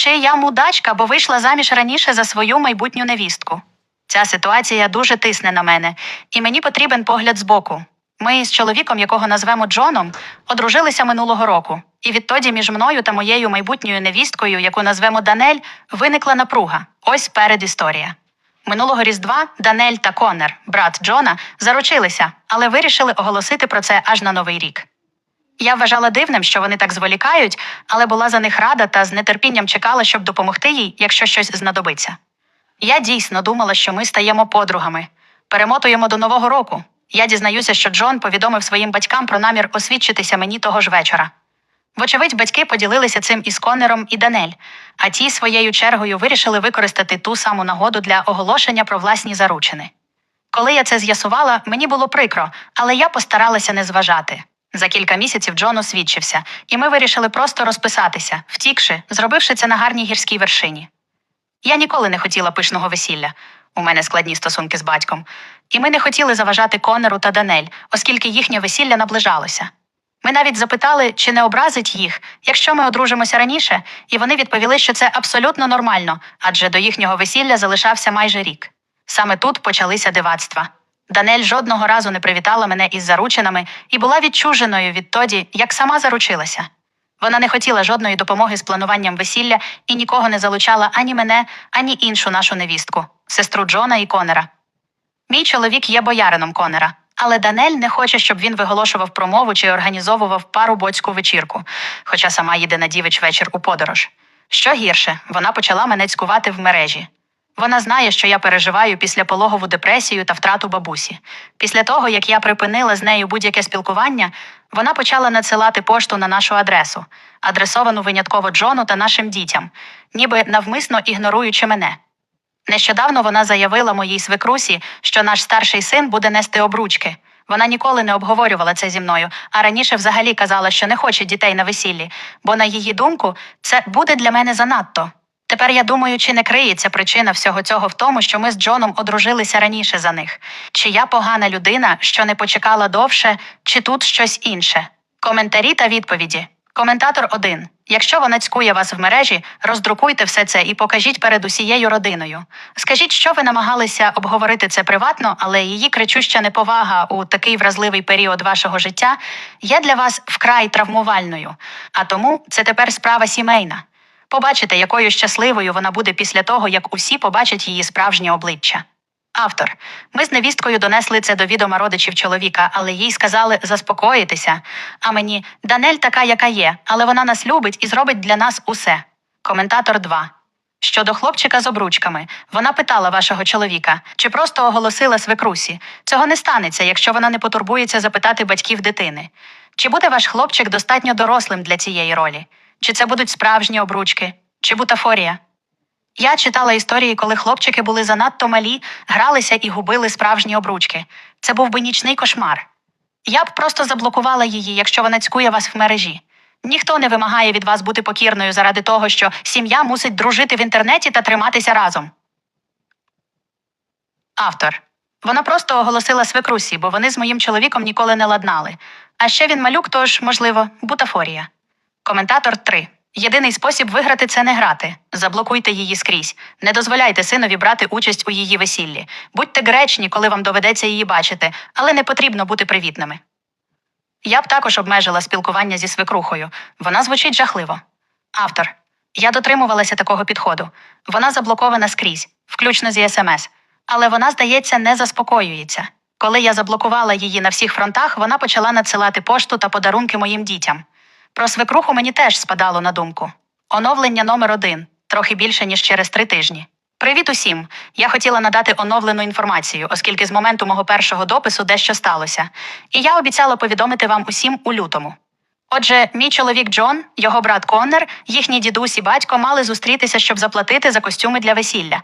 Чи я мудачка, бо вийшла заміж раніше за свою майбутню невістку? Ця ситуація дуже тисне на мене, і мені потрібен погляд збоку. Ми з чоловіком, якого назвемо Джоном, одружилися минулого року, і відтоді між мною та моєю майбутньою невісткою, яку назвемо Данель, виникла напруга. Ось передісторія. Минулого різдва Данель та Коннер, брат Джона, заручилися, але вирішили оголосити про це аж на новий рік. Я вважала дивним, що вони так зволікають, але була за них рада та з нетерпінням чекала, щоб допомогти їй, якщо щось знадобиться. Я дійсно думала, що ми стаємо подругами. Перемотуємо до нового року. Я дізнаюся, що Джон повідомив своїм батькам про намір освідчитися мені того ж вечора. Вочевидь, батьки поділилися цим із Коннером і Данель, а ті своєю чергою вирішили використати ту саму нагоду для оголошення про власні заручини. Коли я це з'ясувала, мені було прикро, але я постаралася не зважати. За кілька місяців Джон освідчився, і ми вирішили просто розписатися, втікши, зробивши це на гарній гірській вершині. Я ніколи не хотіла пишного весілля. У мене складні стосунки з батьком. І ми не хотіли заважати Конеру та Данель, оскільки їхнє весілля наближалося. Ми навіть запитали, чи не образить їх, якщо ми одружимося раніше, і вони відповіли, що це абсолютно нормально, адже до їхнього весілля залишався майже рік. Саме тут почалися дивацтва. Данель жодного разу не привітала мене із заручинами і була відчуженою відтоді, як сама заручилася. Вона не хотіла жодної допомоги з плануванням весілля і нікого не залучала ані мене, ані іншу нашу невістку, сестру Джона і Конера. Мій чоловік є боярином Конера, але Данель не хоче, щоб він виголошував промову чи організовував парубоцьку вечірку, хоча сама їде на дівич вечір у подорож. Що гірше, вона почала мене цькувати в мережі. Вона знає, що я переживаю після пологову депресію та втрату бабусі. Після того, як я припинила з нею будь-яке спілкування, вона почала надсилати пошту на нашу адресу, адресовану винятково Джону та нашим дітям, ніби навмисно ігноруючи мене. Нещодавно вона заявила моїй свекрусі, що наш старший син буде нести обручки. Вона ніколи не обговорювала це зі мною, а раніше взагалі казала, що не хоче дітей на весіллі, бо, на її думку, це буде для мене занадто. Тепер я думаю, чи не криється причина всього цього в тому, що ми з Джоном одружилися раніше за них, чи я погана людина, що не почекала довше, чи тут щось інше. Коментарі та відповіді. Коментатор 1. Якщо вона цькує вас в мережі, роздрукуйте все це і покажіть перед усією родиною. Скажіть, що ви намагалися обговорити це приватно, але її кричуща неповага у такий вразливий період вашого життя є для вас вкрай травмувальною. А тому це тепер справа сімейна. Побачите, якою щасливою вона буде після того, як усі побачать її справжнє обличчя. Автор. Ми з невісткою донесли це до відома родичів чоловіка, але їй сказали заспокоїтися. А мені Данель така, яка є, але вона нас любить і зробить для нас усе. Коментатор 2. Щодо хлопчика з обручками, вона питала вашого чоловіка, чи просто оголосила свекрусі. Цього не станеться, якщо вона не потурбується запитати батьків дитини. Чи буде ваш хлопчик достатньо дорослим для цієї ролі? Чи це будуть справжні обручки, чи бутафорія? Я читала історії, коли хлопчики були занадто малі, гралися і губили справжні обручки. Це був би нічний кошмар. Я б просто заблокувала її, якщо вона цькує вас в мережі. Ніхто не вимагає від вас бути покірною заради того, що сім'я мусить дружити в інтернеті та триматися разом. Автор. Вона просто оголосила свекрусі, бо вони з моїм чоловіком ніколи не ладнали. А ще він малюк, тож, можливо, бутафорія. Коментатор 3. Єдиний спосіб виграти це не грати. Заблокуйте її скрізь. Не дозволяйте синові брати участь у її весіллі. Будьте гречні, коли вам доведеться її бачити, але не потрібно бути привітними. Я б також обмежила спілкування зі свекрухою. Вона звучить жахливо. Автор. Я дотримувалася такого підходу. Вона заблокована скрізь, включно зі смс. Але вона, здається, не заспокоюється. Коли я заблокувала її на всіх фронтах, вона почала надсилати пошту та подарунки моїм дітям. Про свекруху мені теж спадало на думку. Оновлення номер один трохи більше, ніж через три тижні. Привіт усім! Я хотіла надати оновлену інформацію, оскільки з моменту мого першого допису дещо сталося. І я обіцяла повідомити вам усім у лютому. Отже, мій чоловік Джон, його брат Коннер, їхні дідусь і батько мали зустрітися, щоб заплатити за костюми для весілля.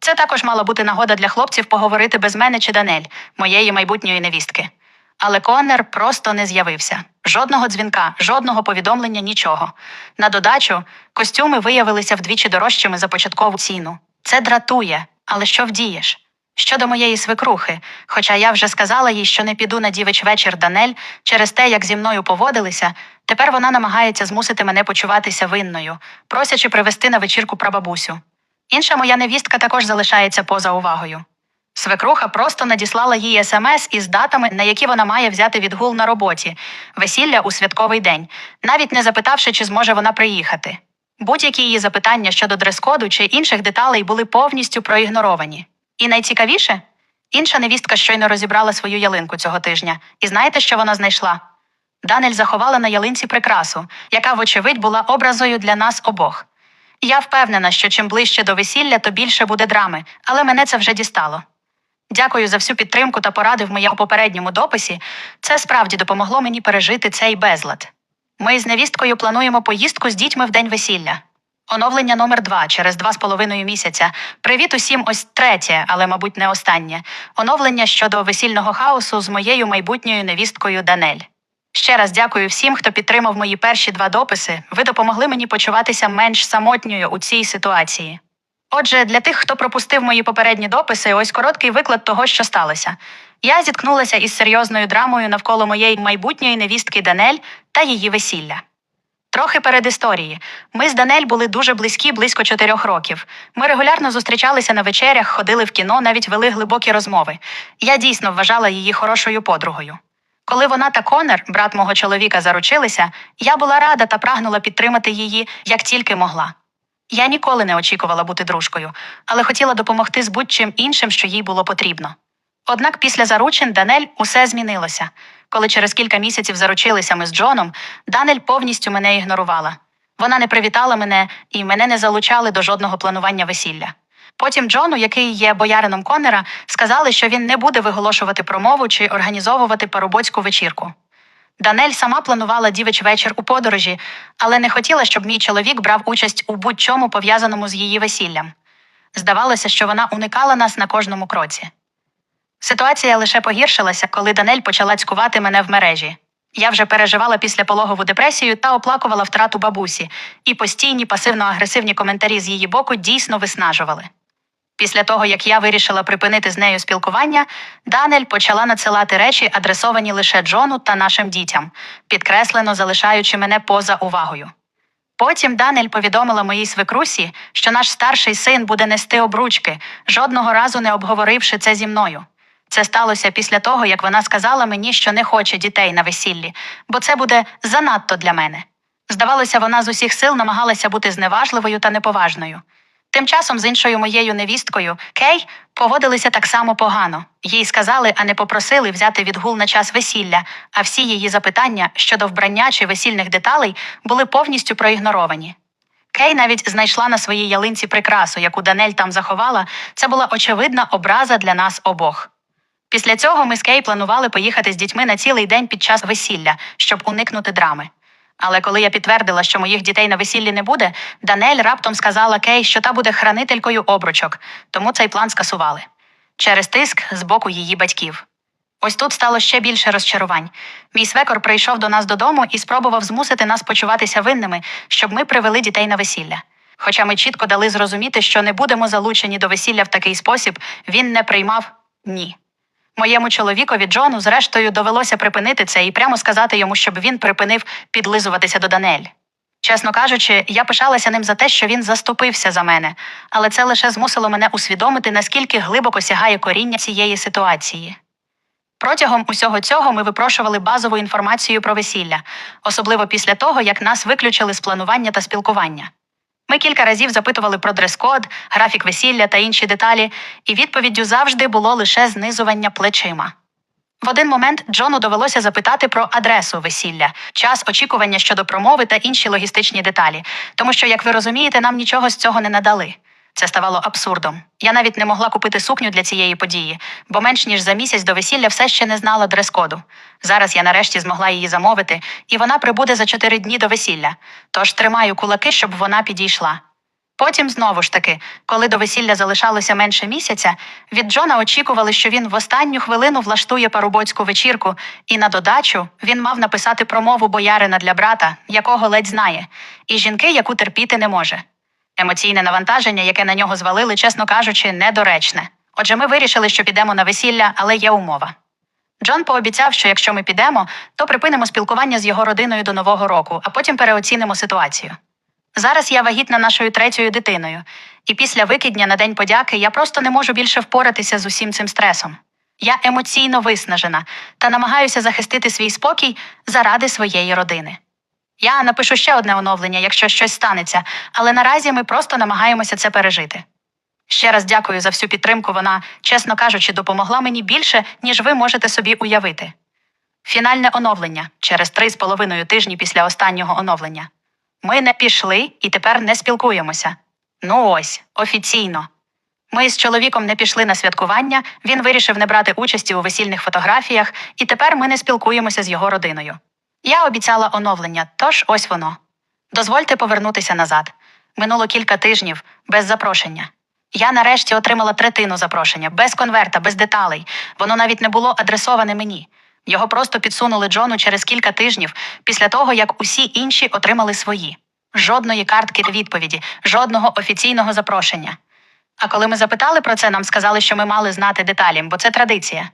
Це також мала бути нагода для хлопців поговорити без мене чи Данель, моєї майбутньої невістки. Але Коннер просто не з'явився. Жодного дзвінка, жодного повідомлення, нічого. На додачу, костюми виявилися вдвічі дорожчими за початкову ціну. Це дратує, але що вдієш? Щодо моєї свекрухи, хоча я вже сказала їй, що не піду на дівич вечір Данель через те, як зі мною поводилися, тепер вона намагається змусити мене почуватися винною, просячи привезти на вечірку прабабусю. Інша моя невістка також залишається поза увагою. Свекруха просто надіслала їй смс із датами, на які вона має взяти відгул на роботі, весілля у святковий день, навіть не запитавши, чи зможе вона приїхати. Будь-які її запитання щодо дрес-коду чи інших деталей були повністю проігноровані. І найцікавіше, інша невістка щойно розібрала свою ялинку цього тижня, і знаєте, що вона знайшла? Данель заховала на ялинці прикрасу, яка, вочевидь, була образою для нас обох. Я впевнена, що чим ближче до весілля, то більше буде драми, але мене це вже дістало. Дякую за всю підтримку та поради в моєму попередньому дописі. Це справді допомогло мені пережити цей безлад. Ми з невісткою плануємо поїздку з дітьми в день весілля. Оновлення номер два через два з половиною місяця. Привіт усім ось третє, але, мабуть, не останнє. Оновлення щодо весільного хаосу з моєю майбутньою невісткою Данель. Ще раз дякую всім, хто підтримав мої перші два дописи. Ви допомогли мені почуватися менш самотньою у цій ситуації. Отже, для тих, хто пропустив мої попередні дописи, ось короткий виклад того, що сталося. Я зіткнулася із серйозною драмою навколо моєї майбутньої невістки Данель та її весілля. Трохи перед історії. Ми з Данель були дуже близькі близько чотирьох років. Ми регулярно зустрічалися на вечерях, ходили в кіно, навіть вели глибокі розмови. Я дійсно вважала її хорошою подругою. Коли вона та Конер, брат мого чоловіка, заручилися, я була рада та прагнула підтримати її як тільки могла. Я ніколи не очікувала бути дружкою, але хотіла допомогти з будь-чим іншим, що їй було потрібно. Однак після заручин Данель усе змінилося. Коли через кілька місяців заручилися ми з Джоном, Данель повністю мене ігнорувала. Вона не привітала мене і мене не залучали до жодного планування весілля. Потім Джону, який є боярином Коннера, сказали, що він не буде виголошувати промову чи організовувати парубоцьку вечірку. Данель сама планувала дівич вечір у подорожі, але не хотіла, щоб мій чоловік брав участь у будь-чому пов'язаному з її весіллям. Здавалося, що вона уникала нас на кожному кроці. Ситуація лише погіршилася, коли Данель почала цькувати мене в мережі. Я вже переживала післяпологову депресію та оплакувала втрату бабусі, і постійні пасивно-агресивні коментарі з її боку дійсно виснажували. Після того, як я вирішила припинити з нею спілкування, Данель почала надсилати речі, адресовані лише Джону та нашим дітям, підкреслено залишаючи мене поза увагою. Потім Данель повідомила моїй свекрусі, що наш старший син буде нести обручки, жодного разу не обговоривши це зі мною. Це сталося після того, як вона сказала мені, що не хоче дітей на весіллі, бо це буде занадто для мене. Здавалося, вона з усіх сил намагалася бути зневажливою та неповажною. Тим часом з іншою моєю невісткою Кей поводилися так само погано. Їй сказали, а не попросили взяти відгул на час весілля, а всі її запитання щодо вбрання чи весільних деталей були повністю проігноровані. Кей навіть знайшла на своїй ялинці прикрасу, яку Данель там заховала. Це була очевидна образа для нас обох. Після цього ми з Кей планували поїхати з дітьми на цілий день під час весілля, щоб уникнути драми. Але коли я підтвердила, що моїх дітей на весіллі не буде, Данель раптом сказала Кей, що та буде хранителькою обручок, тому цей план скасували через тиск з боку її батьків. Ось тут стало ще більше розчарувань. Мій свекор прийшов до нас додому і спробував змусити нас почуватися винними, щоб ми привели дітей на весілля. Хоча ми чітко дали зрозуміти, що не будемо залучені до весілля в такий спосіб, він не приймав ні. Моєму чоловікові Джону, зрештою, довелося припинити це і прямо сказати йому, щоб він припинив підлизуватися до Данель. Чесно кажучи, я пишалася ним за те, що він заступився за мене, але це лише змусило мене усвідомити, наскільки глибоко сягає коріння цієї ситуації. Протягом усього цього ми випрошували базову інформацію про весілля, особливо після того, як нас виключили з планування та спілкування. Ми кілька разів запитували про дрес-код, графік весілля та інші деталі, і відповіддю завжди було лише знизування плечима. В один момент Джону довелося запитати про адресу весілля, час очікування щодо промови та інші логістичні деталі, тому що, як ви розумієте, нам нічого з цього не надали. Це ставало абсурдом. Я навіть не могла купити сукню для цієї події, бо менш ніж за місяць до весілля все ще не знала дрес-коду. Зараз я нарешті змогла її замовити, і вона прибуде за чотири дні до весілля. Тож тримаю кулаки, щоб вона підійшла. Потім знову ж таки, коли до весілля залишалося менше місяця, від Джона очікували, що він в останню хвилину влаштує парубоцьку вечірку, і на додачу він мав написати промову боярина для брата, якого ледь знає, і жінки, яку терпіти не може. Емоційне навантаження, яке на нього звалили, чесно кажучи, недоречне. Отже, ми вирішили, що підемо на весілля, але є умова. Джон пообіцяв, що якщо ми підемо, то припинимо спілкування з його родиною до Нового року, а потім переоцінимо ситуацію. Зараз я вагітна нашою третьою дитиною, і після викидня на День подяки я просто не можу більше впоратися з усім цим стресом. Я емоційно виснажена та намагаюся захистити свій спокій заради своєї родини. Я напишу ще одне оновлення, якщо щось станеться, але наразі ми просто намагаємося це пережити. Ще раз дякую за всю підтримку. Вона, чесно кажучи, допомогла мені більше, ніж ви можете собі уявити. Фінальне оновлення через три з половиною тижні після останнього оновлення. Ми не пішли і тепер не спілкуємося. Ну ось, офіційно. Ми з чоловіком не пішли на святкування, він вирішив не брати участі у весільних фотографіях, і тепер ми не спілкуємося з його родиною. Я обіцяла оновлення, тож ось воно. Дозвольте повернутися назад. Минуло кілька тижнів без запрошення. Я нарешті отримала третину запрошення, без конверта, без деталей. Воно навіть не було адресоване мені. Його просто підсунули Джону через кілька тижнів після того, як усі інші отримали свої. Жодної картки відповіді, жодного офіційного запрошення. А коли ми запитали про це, нам сказали, що ми мали знати деталі, бо це традиція.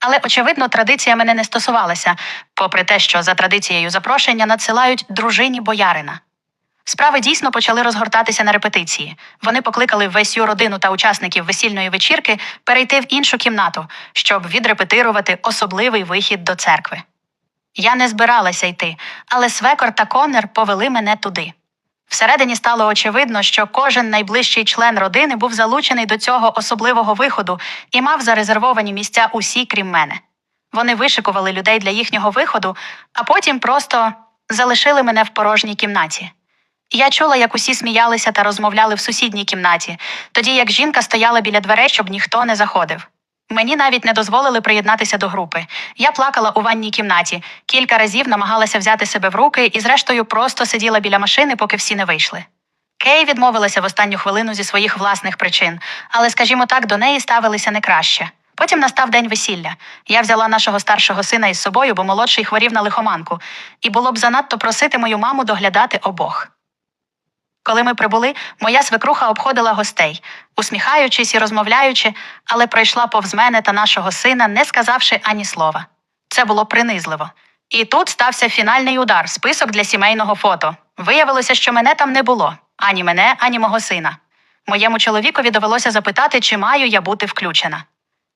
Але, очевидно, традиція мене не стосувалася, попри те, що за традицією запрошення надсилають дружині боярина. Справи дійсно почали розгортатися на репетиції. Вони покликали всю родину та учасників весільної вечірки перейти в іншу кімнату, щоб відрепетирувати особливий вихід до церкви. Я не збиралася йти, але Свекор та Коннер повели мене туди. Всередині стало очевидно, що кожен найближчий член родини був залучений до цього особливого виходу і мав зарезервовані місця усі, крім мене. Вони вишикували людей для їхнього виходу, а потім просто залишили мене в порожній кімнаті. Я чула, як усі сміялися та розмовляли в сусідній кімнаті, тоді як жінка стояла біля дверей, щоб ніхто не заходив. Мені навіть не дозволили приєднатися до групи. Я плакала у ванній кімнаті, кілька разів намагалася взяти себе в руки і, зрештою, просто сиділа біля машини, поки всі не вийшли. Кей відмовилася в останню хвилину зі своїх власних причин, але, скажімо так, до неї ставилися не краще. Потім настав день весілля. Я взяла нашого старшого сина із собою, бо молодший хворів на лихоманку, і було б занадто просити мою маму доглядати обох. Коли ми прибули, моя свекруха обходила гостей, усміхаючись і розмовляючи, але пройшла повз мене та нашого сина, не сказавши ані слова. Це було принизливо. І тут стався фінальний удар список для сімейного фото. Виявилося, що мене там не було ані мене, ані мого сина. Моєму чоловікові довелося запитати, чи маю я бути включена.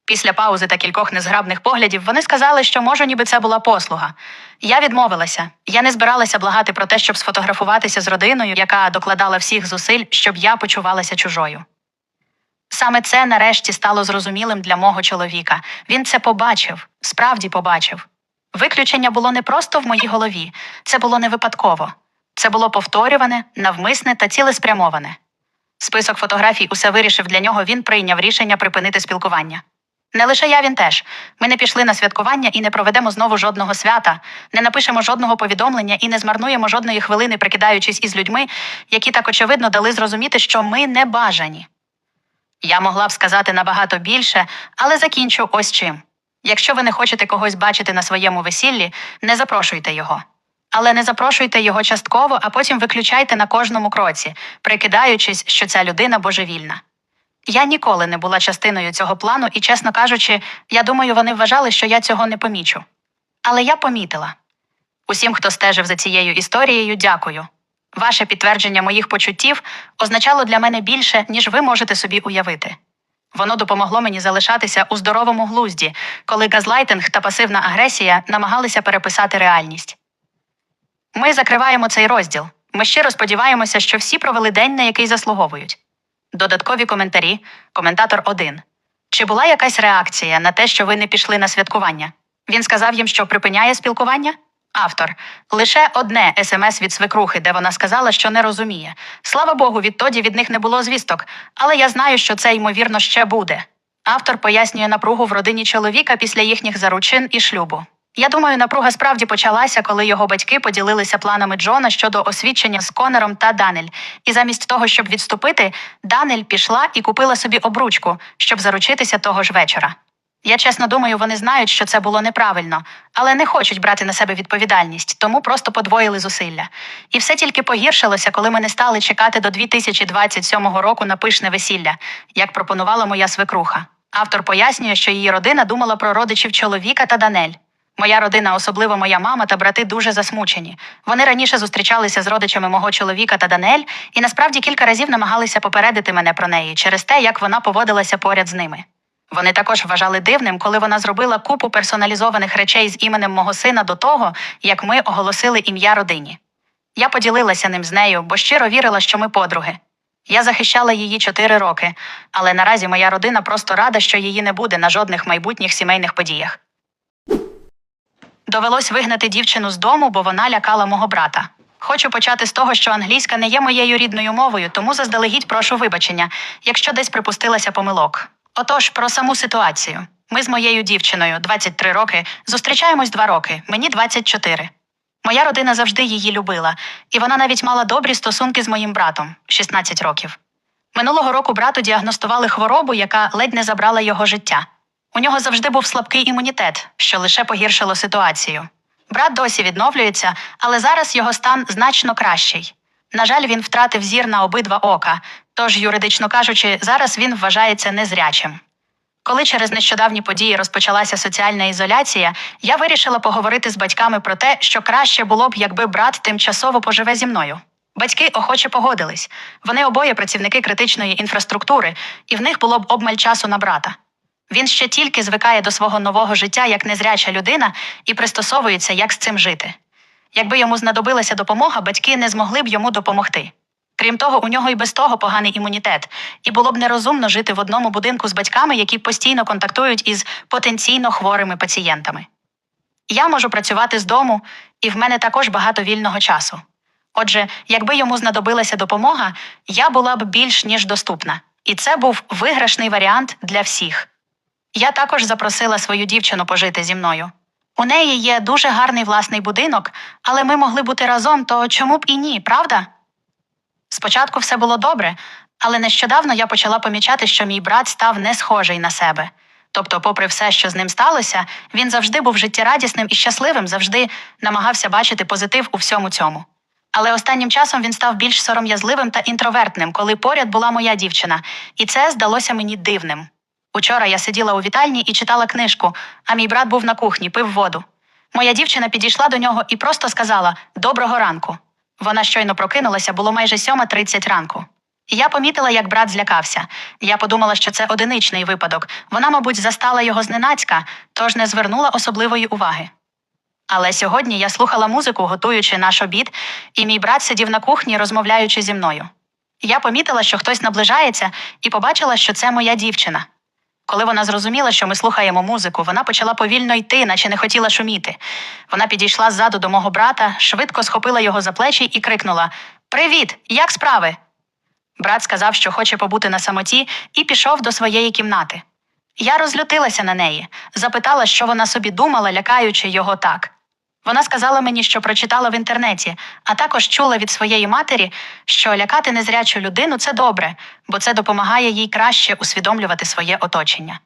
Після паузи та кількох незграбних поглядів вони сказали, що може, ніби це була послуга. Я відмовилася. Я не збиралася благати про те, щоб сфотографуватися з родиною, яка докладала всіх зусиль, щоб я почувалася чужою. Саме це нарешті стало зрозумілим для мого чоловіка. Він це побачив, справді побачив. Виключення було не просто в моїй голові, це було не випадково. Це було повторюване, навмисне та цілеспрямоване. Список фотографій усе вирішив для нього, він прийняв рішення припинити спілкування. Не лише я, він теж. Ми не пішли на святкування і не проведемо знову жодного свята, не напишемо жодного повідомлення і не змарнуємо жодної хвилини, прикидаючись із людьми, які так очевидно дали зрозуміти, що ми не бажані. Я могла б сказати набагато більше, але закінчу ось чим. Якщо ви не хочете когось бачити на своєму весіллі, не запрошуйте його. Але не запрошуйте його частково, а потім виключайте на кожному кроці, прикидаючись, що ця людина божевільна. Я ніколи не була частиною цього плану, і, чесно кажучи, я думаю, вони вважали, що я цього не помічу. Але я помітила. Усім, хто стежив за цією історією, дякую. Ваше підтвердження моїх почуттів означало для мене більше, ніж ви можете собі уявити. Воно допомогло мені залишатися у здоровому глузді, коли газлайтинг та пасивна агресія намагалися переписати реальність. Ми закриваємо цей розділ. Ми щиро сподіваємося, що всі провели день, на який заслуговують. Додаткові коментарі. Коментатор 1. Чи була якась реакція на те, що ви не пішли на святкування? Він сказав їм, що припиняє спілкування? Автор. Лише одне смс від свекрухи, де вона сказала, що не розуміє. Слава Богу, відтоді від них не було звісток, але я знаю, що це ймовірно ще буде. Автор пояснює напругу в родині чоловіка після їхніх заручин і шлюбу. Я думаю, напруга справді почалася, коли його батьки поділилися планами Джона щодо освідчення з Конором та Данель. І замість того, щоб відступити, Данель пішла і купила собі обручку, щоб заручитися того ж вечора. Я чесно думаю, вони знають, що це було неправильно, але не хочуть брати на себе відповідальність, тому просто подвоїли зусилля. І все тільки погіршилося, коли ми не стали чекати до 2027 року на пишне весілля, як пропонувала моя свекруха. Автор пояснює, що її родина думала про родичів чоловіка та Данель. Моя родина, особливо моя мама та брати, дуже засмучені. Вони раніше зустрічалися з родичами мого чоловіка та Данель, і насправді кілька разів намагалися попередити мене про неї через те, як вона поводилася поряд з ними. Вони також вважали дивним, коли вона зробила купу персоналізованих речей з іменем мого сина до того, як ми оголосили ім'я родині. Я поділилася ним з нею, бо щиро вірила, що ми подруги. Я захищала її чотири роки, але наразі моя родина просто рада, що її не буде на жодних майбутніх сімейних подіях. Довелось вигнати дівчину з дому, бо вона лякала мого брата. Хочу почати з того, що англійська не є моєю рідною мовою, тому заздалегідь прошу вибачення, якщо десь припустилася помилок. Отож, про саму ситуацію. Ми з моєю дівчиною, 23 роки, зустрічаємось два роки, мені 24. Моя родина завжди її любила, і вона навіть мала добрі стосунки з моїм братом 16 років. Минулого року брату діагностували хворобу, яка ледь не забрала його життя. У нього завжди був слабкий імунітет, що лише погіршило ситуацію. Брат досі відновлюється, але зараз його стан значно кращий. На жаль, він втратив зір на обидва ока, тож, юридично кажучи, зараз він вважається незрячим. Коли через нещодавні події розпочалася соціальна ізоляція, я вирішила поговорити з батьками про те, що краще було б, якби брат тимчасово поживе зі мною. Батьки охоче погодились. Вони обоє працівники критичної інфраструктури, і в них було б обмаль часу на брата. Він ще тільки звикає до свого нового життя як незряча людина і пристосовується, як з цим жити. Якби йому знадобилася допомога, батьки не змогли б йому допомогти. Крім того, у нього і без того поганий імунітет, і було б нерозумно жити в одному будинку з батьками, які постійно контактують із потенційно хворими пацієнтами. Я можу працювати з дому, і в мене також багато вільного часу. Отже, якби йому знадобилася допомога, я була б більш ніж доступна, і це був виграшний варіант для всіх. Я також запросила свою дівчину пожити зі мною. У неї є дуже гарний власний будинок, але ми могли бути разом, то чому б і ні, правда? Спочатку все було добре, але нещодавно я почала помічати, що мій брат став не схожий на себе. Тобто, попри все, що з ним сталося, він завжди був життєрадісним і щасливим, завжди намагався бачити позитив у всьому цьому. Але останнім часом він став більш сором'язливим та інтровертним, коли поряд була моя дівчина, і це здалося мені дивним. Учора я сиділа у вітальні і читала книжку, а мій брат був на кухні, пив воду. Моя дівчина підійшла до нього і просто сказала Доброго ранку. Вона щойно прокинулася, було майже 7.30 ранку. Я помітила, як брат злякався. Я подумала, що це одиничний випадок. Вона, мабуть, застала його зненацька, тож не звернула особливої уваги. Але сьогодні я слухала музику, готуючи наш обід, і мій брат сидів на кухні, розмовляючи зі мною. Я помітила, що хтось наближається, і побачила, що це моя дівчина. Коли вона зрозуміла, що ми слухаємо музику, вона почала повільно йти, наче не хотіла шуміти. Вона підійшла ззаду до мого брата, швидко схопила його за плечі і крикнула Привіт! Як справи? Брат сказав, що хоче побути на самоті, і пішов до своєї кімнати. Я розлютилася на неї, запитала, що вона собі думала, лякаючи його так. Вона сказала мені, що прочитала в інтернеті, а також чула від своєї матері, що лякати незрячу людину це добре, бо це допомагає їй краще усвідомлювати своє оточення.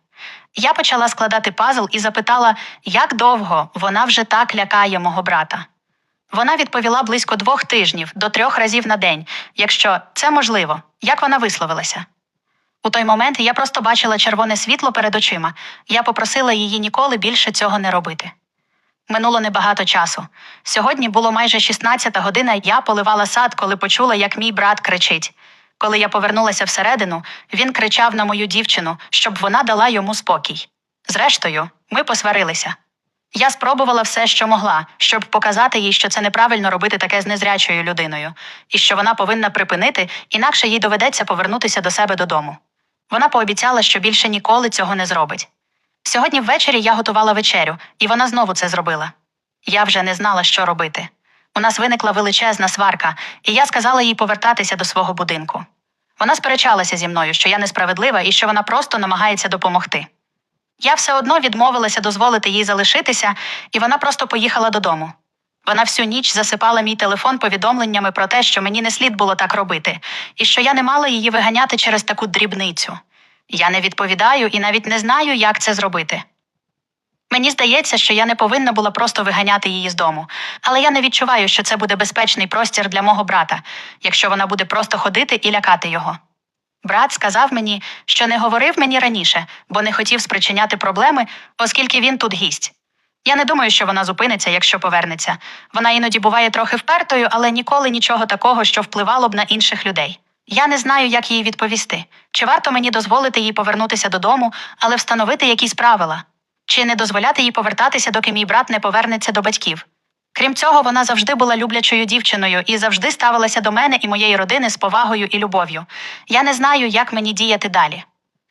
Я почала складати пазл і запитала, як довго вона вже так лякає мого брата. Вона відповіла близько двох тижнів до трьох разів на день, якщо це можливо, як вона висловилася. У той момент я просто бачила червоне світло перед очима. Я попросила її ніколи більше цього не робити. Минуло небагато часу. Сьогодні було майже 16 година, я поливала сад, коли почула, як мій брат кричить. Коли я повернулася всередину, він кричав на мою дівчину, щоб вона дала йому спокій. Зрештою, ми посварилися. Я спробувала все, що могла, щоб показати їй, що це неправильно робити таке з незрячою людиною, і що вона повинна припинити, інакше їй доведеться повернутися до себе додому. Вона пообіцяла, що більше ніколи цього не зробить. Сьогодні ввечері я готувала вечерю, і вона знову це зробила. Я вже не знала, що робити. У нас виникла величезна сварка, і я сказала їй повертатися до свого будинку. Вона сперечалася зі мною, що я несправедлива і що вона просто намагається допомогти. Я все одно відмовилася дозволити їй залишитися, і вона просто поїхала додому. Вона всю ніч засипала мій телефон повідомленнями про те, що мені не слід було так робити, і що я не мала її виганяти через таку дрібницю. Я не відповідаю і навіть не знаю, як це зробити. Мені здається, що я не повинна була просто виганяти її з дому, але я не відчуваю, що це буде безпечний простір для мого брата, якщо вона буде просто ходити і лякати його. Брат сказав мені, що не говорив мені раніше, бо не хотів спричиняти проблеми, оскільки він тут гість. Я не думаю, що вона зупиниться, якщо повернеться. Вона іноді буває трохи впертою, але ніколи нічого такого, що впливало б на інших людей. Я не знаю, як їй відповісти. Чи варто мені дозволити їй повернутися додому, але встановити якісь правила? Чи не дозволяти їй повертатися, доки мій брат не повернеться до батьків? Крім цього, вона завжди була люблячою дівчиною і завжди ставилася до мене і моєї родини з повагою і любов'ю. Я не знаю, як мені діяти далі.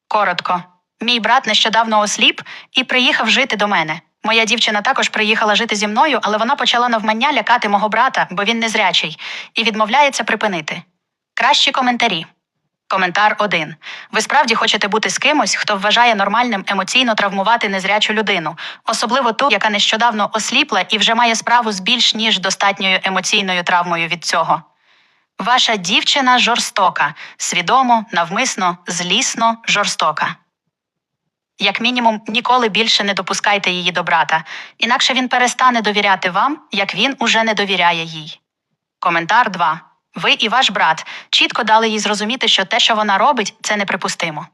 Коротко, мій брат нещодавно осліп і приїхав жити до мене. Моя дівчина також приїхала жити зі мною, але вона почала навмання лякати мого брата, бо він незрячий, і відмовляється припинити. Кращі коментарі. Коментар 1. Ви справді хочете бути з кимось, хто вважає нормальним емоційно травмувати незрячу людину, особливо ту, яка нещодавно осліпла і вже має справу з більш ніж достатньою емоційною травмою від цього. Ваша дівчина жорстока, свідомо, навмисно, злісно, жорстока. Як мінімум, ніколи більше не допускайте її до брата, інакше він перестане довіряти вам, як він уже не довіряє їй. Коментар 2. Ви і ваш брат чітко дали їй зрозуміти, що те, що вона робить, це неприпустимо.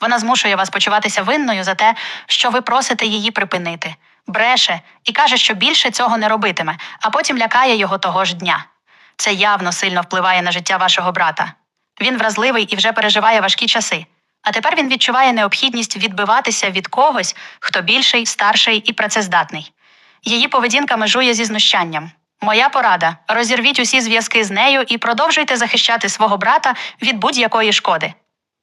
Вона змушує вас почуватися винною за те, що ви просите її припинити, бреше і каже, що більше цього не робитиме, а потім лякає його того ж дня. Це явно сильно впливає на життя вашого брата. Він вразливий і вже переживає важкі часи. А тепер він відчуває необхідність відбиватися від когось, хто більший, старший і працездатний. Її поведінка межує зі знущанням. Моя порада розірвіть усі зв'язки з нею і продовжуйте захищати свого брата від будь-якої шкоди.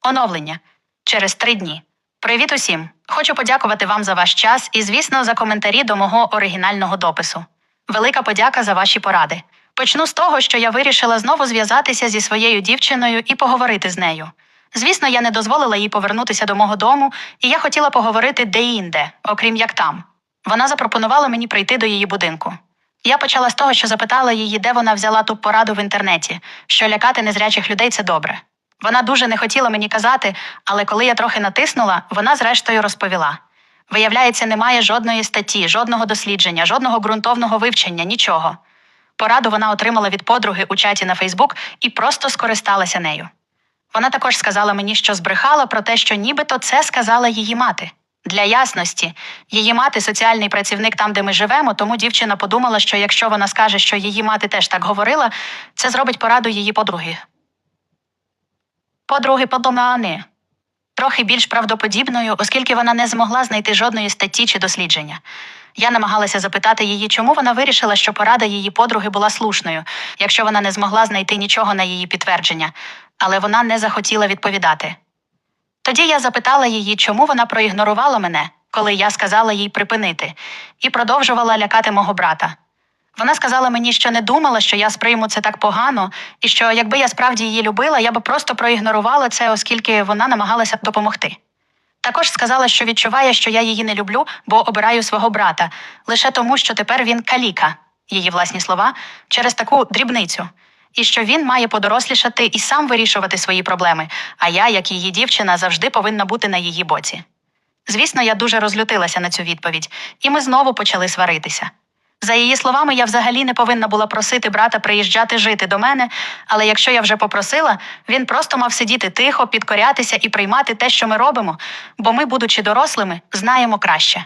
Оновлення через три дні. Привіт усім! Хочу подякувати вам за ваш час і, звісно, за коментарі до мого оригінального допису. Велика подяка за ваші поради. Почну з того, що я вирішила знову зв'язатися зі своєю дівчиною і поговорити з нею. Звісно, я не дозволила їй повернутися до мого дому, і я хотіла поговорити де-інде, окрім як там. Вона запропонувала мені прийти до її будинку. Я почала з того, що запитала її, де вона взяла ту пораду в інтернеті, що лякати незрячих людей це добре. Вона дуже не хотіла мені казати, але коли я трохи натиснула, вона зрештою розповіла. Виявляється, немає жодної статті, жодного дослідження, жодного ґрунтовного вивчення, нічого. Пораду вона отримала від подруги у чаті на Фейсбук і просто скористалася нею. Вона також сказала мені, що збрехала про те, що нібито це сказала її мати. Для ясності, її мати соціальний працівник там, де ми живемо, тому дівчина подумала, що якщо вона скаже, що її мати теж так говорила, це зробить пораду її подруги. Подруги подумали трохи більш правдоподібною, оскільки вона не змогла знайти жодної статті чи дослідження. Я намагалася запитати її, чому вона вирішила, що порада її подруги була слушною, якщо вона не змогла знайти нічого на її підтвердження, але вона не захотіла відповідати. Тоді я запитала її, чому вона проігнорувала мене, коли я сказала їй припинити, і продовжувала лякати мого брата. Вона сказала мені, що не думала, що я сприйму це так погано, і що якби я справді її любила, я би просто проігнорувала це, оскільки вона намагалася допомогти. Також сказала, що відчуває, що я її не люблю, бо обираю свого брата, лише тому, що тепер він каліка, її власні слова, через таку дрібницю, і що він має подорослішати і сам вирішувати свої проблеми, а я, як її дівчина, завжди повинна бути на її боці. Звісно, я дуже розлютилася на цю відповідь, і ми знову почали сваритися. За її словами, я взагалі не повинна була просити брата приїжджати жити до мене, але якщо я вже попросила, він просто мав сидіти тихо, підкорятися і приймати те, що ми робимо, бо ми, будучи дорослими, знаємо краще.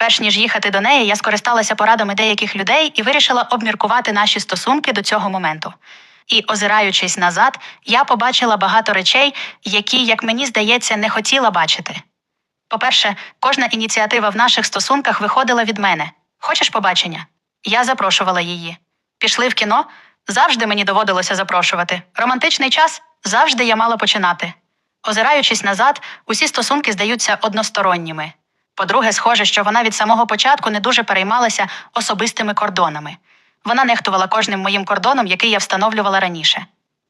Перш ніж їхати до неї, я скористалася порадами деяких людей і вирішила обміркувати наші стосунки до цього моменту. І, озираючись назад, я побачила багато речей, які, як мені здається, не хотіла бачити. По-перше, кожна ініціатива в наших стосунках виходила від мене. Хочеш побачення? Я запрошувала її. Пішли в кіно? Завжди мені доводилося запрошувати. Романтичний час завжди я мала починати. Озираючись назад, усі стосунки здаються односторонніми. По-друге, схоже, що вона від самого початку не дуже переймалася особистими кордонами. Вона нехтувала кожним моїм кордоном, який я встановлювала раніше.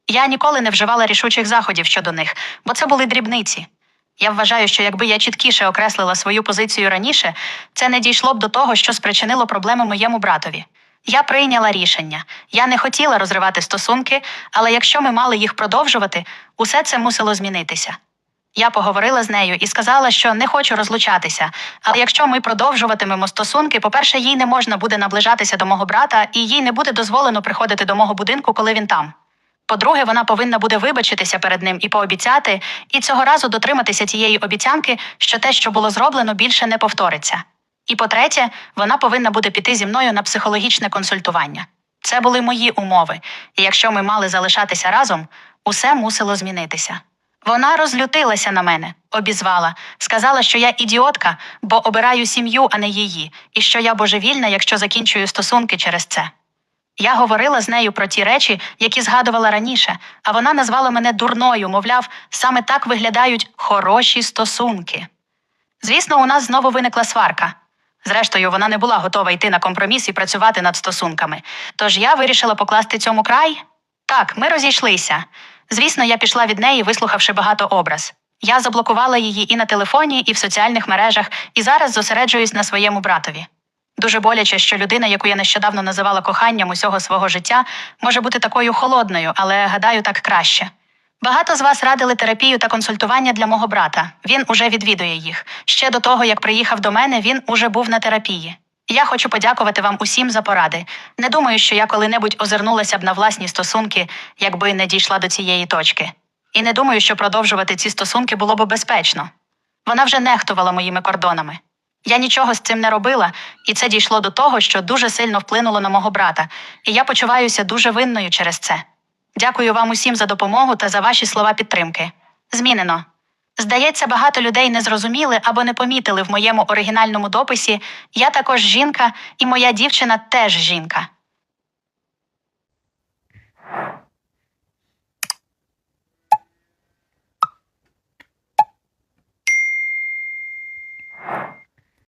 Я ніколи не вживала рішучих заходів щодо них, бо це були дрібниці. Я вважаю, що якби я чіткіше окреслила свою позицію раніше, це не дійшло б до того, що спричинило проблеми моєму братові. Я прийняла рішення. Я не хотіла розривати стосунки, але якщо ми мали їх продовжувати, усе це мусило змінитися. Я поговорила з нею і сказала, що не хочу розлучатися. Але якщо ми продовжуватимемо стосунки, по-перше, їй не можна буде наближатися до мого брата, і їй не буде дозволено приходити до мого будинку, коли він там. По-друге, вона повинна буде вибачитися перед ним і пообіцяти, і цього разу дотриматися тієї обіцянки, що те, що було зроблено, більше не повториться. І по-третє, вона повинна буде піти зі мною на психологічне консультування. Це були мої умови, і якщо ми мали залишатися разом, усе мусило змінитися. Вона розлютилася на мене, обізвала, сказала, що я ідіотка, бо обираю сім'ю, а не її, і що я божевільна, якщо закінчую стосунки через це. Я говорила з нею про ті речі, які згадувала раніше, а вона назвала мене дурною, мовляв, саме так виглядають хороші стосунки. Звісно, у нас знову виникла сварка. Зрештою, вона не була готова йти на компроміс і працювати над стосунками. Тож я вирішила покласти цьому край. Так, ми розійшлися. Звісно, я пішла від неї, вислухавши багато образ. Я заблокувала її і на телефоні, і в соціальних мережах, і зараз зосереджуюсь на своєму братові. Дуже боляче, що людина, яку я нещодавно називала коханням усього свого життя, може бути такою холодною, але гадаю, так краще. Багато з вас радили терапію та консультування для мого брата. Він уже відвідує їх. Ще до того, як приїхав до мене, він уже був на терапії. Я хочу подякувати вам усім за поради. Не думаю, що я коли-небудь озирнулася б на власні стосунки, якби не дійшла до цієї точки. І не думаю, що продовжувати ці стосунки було б безпечно. Вона вже нехтувала моїми кордонами. Я нічого з цим не робила, і це дійшло до того, що дуже сильно вплинуло на мого брата, і я почуваюся дуже винною через це. Дякую вам усім за допомогу та за ваші слова підтримки. Змінено. Здається, багато людей не зрозуміли або не помітили в моєму оригінальному дописі Я також жінка, і моя дівчина теж жінка.